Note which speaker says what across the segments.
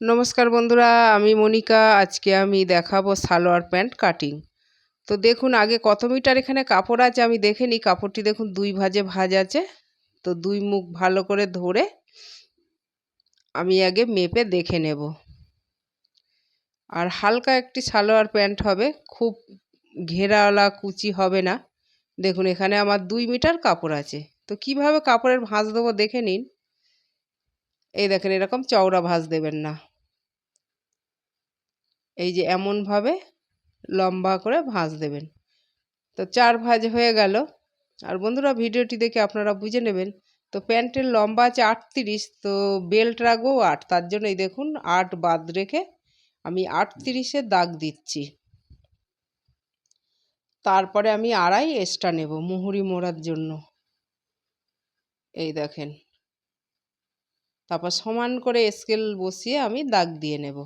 Speaker 1: নমস্কার বন্ধুরা, আমি মনিকা। আজকে আমি দেখাবো সালোয়ার প্যান্ট কাটিং। তো দেখুন, আগে কত মিটার এখানে কাপড় আছে আমি দেখে নিই। কাপড়টি দেখুন, দুই ভাজে ভাজ আছে। তো দুই মুখ ভালো করে ধরে আমি আগে মেপে দেখে নেব। আর হালকা একটি সালোয়ার প্যান্ট হবে, খুব ঘেরাওয়ালা কুচি হবে না। দেখুন, এখানে আমার দুই মিটার কাপড় আছে। তো কীভাবে কাপড়ের ভাঁজ দেবো দেখে নিন। এই দেখেন, এরকম চওড়া ভাঁজ দেবেন না। এই যে এমনভাবে লম্বা করে ভাঁজ দেবেন। তো চার ভাঁজ হয়ে গেল। আর বন্ধুরা, ভিডিওটি দেখে আপনারা বুঝে নেবেন, তো প্যান্টের লম্বা আছে আটত্রিশ, তো বেল্ট রাখব আট। তার জন্য এই দেখুন, আট বাদ রেখে আমি আটত্রিশে দাগ দিচ্ছি। তারপরে আমি আড়াই এক্সট্রা নেব মুহুরি মোড়ার জন্য। এই দেখেন, তারপর সমান করে স্কেল বসিয়ে আমি দাগ দিয়ে নেব।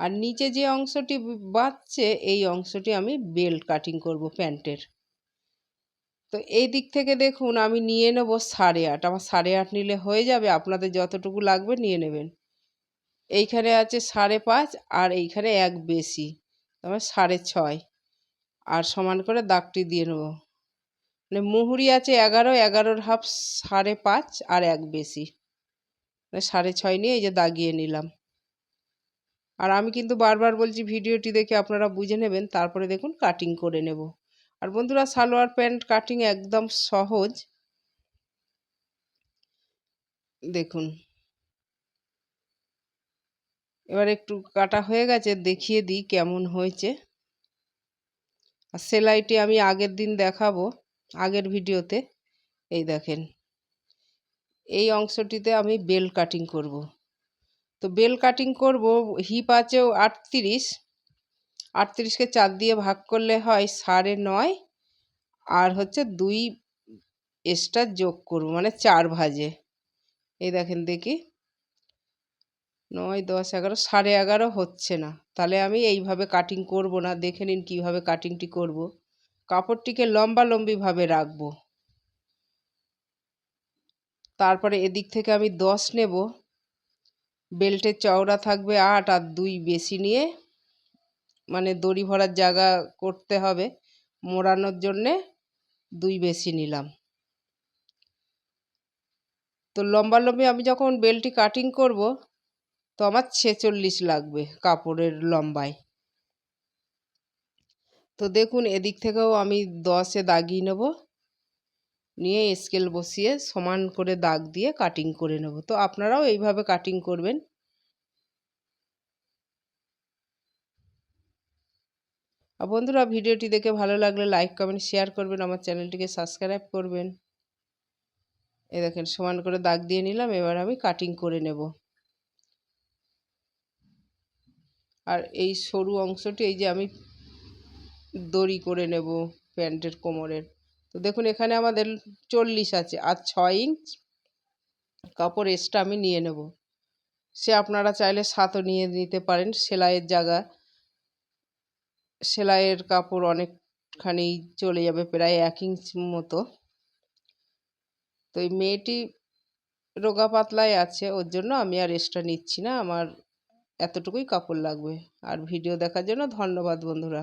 Speaker 1: আর নিচে যে অংশটি বাঁচছে, এই অংশটি আমি বেল্ট কাটিং করব প্যান্টের। তো এই দিক থেকে দেখুন, আমি নিয়ে নেব সাড়ে আট। আমার সাড়ে আট নিলে হয়ে যাবে, আপনাদের যতটুকু লাগবে নিয়ে নেবেন। এইখানে আছে সাড়ে পাঁচ আর এইখানে এক বেশি আমার সাড়ে ছয়। আর সমান করে দাগটি দিয়ে নেব। মানে মুহুরি আছে এগারো, এগারোর হাফ সাড়ে পাঁচ আর এক বেশি। মানে সাড়ে ছয় নিয়ে এই যে দাগিয়ে নিলাম। আর আমি কিন্তু বারবার বলছি ভিডিওটি দেখে আপনারা বুঝে নেবেন, তারপরে দেখুন কাটিং করে নেব। আর বন্ধুরা, সালোয়ার প্যান্ট কাটিং একদম সহজ। দেখুন। এবার একটু কাটা হয়ে গেছে, দেখিয়ে দিই কেমন হয়েছে। আর সেলাইটি আমি আগের দিন দেখাবো, আগের ভিডিওতে। এই দেখেন, এই অংশটিতে আমি বেল কাটিং করব। তো বেল কাটিং করব, হিপ আছে আটত্রিশ। আটত্রিশকে চার দিয়ে ভাগ করলে হয় সাড়ে নয়। আর হচ্ছে দুই এক্সট্রা যোগ করব মানে চার ভাজে। এই দেখেন দেখি। নয়, দশ, এগারো, সাড়ে এগারো হচ্ছে না। তাহলে আমি এইভাবে কাটিং করব না, দেখে নিন কীভাবে কাটিংটি করব। কাপড়টিকে লম্বা লম্বিভাবে রাখব। তারপরে এদিক থেকে আমি দশ নেব। বেল্টের চওড়া থাকবে আট আর দুই বেশি নিয়ে মানে দড়ি ভরার জায়গা করতে হবে। মোড়ানোর জন্যে দুই বেশি নিলাম। তো লম্বা লম্বি আমি যখন বেলটি কাটিং করব, তো আমার ছেচল্লিশ লাগবে কাপড়ের লম্বায়। তো দেখুন এদিক থেকেও আমি দশে দাগিয়ে নেব। নিয়ে স্কেল বসিয়ে সমান করে দাগ দিয়ে কাটিং করে নেব। তো আপনারাও এইভাবে কাটিং করবেন। আর বন্ধুরা, ভিডিওটি দেখে ভালো লাগলে লাইক কমেন্ট শেয়ার করবেন, আমার চ্যানেলটিকে সাবস্ক্রাইব করবেন। এ দেখেন, সমান করে দাগ দিয়ে নিলাম, এবার আমি কাটিং করে নেব। আর এই সরু অংশটি, এই যে আমি দড়ি করে নেব প্যান্টের কোমরের। তো দেখুন, এখানে আমাদের চল্লিশ আছে। আর ছয় ইঞ্চ কাপড় এক্সট্রা আমি নিয়ে নেব। সে আপনারা চাইলে সাতও নিয়ে নিতে পারেন। সেলাইয়ের জায়গা, সেলাইয়ের কাপড় অনেকখানি চলে যাবে প্রায় এক ইঞ্চ মতো। তো এই মেয়েটি রোগা পাতলায় আছে, ওর জন্য আমি আর এক্সট্রা নিচ্ছি না। আমার এতটুকুই কাপড় লাগবে। আর ভিডিও দেখার জন্য ধন্যবাদ, বন্ধুরা।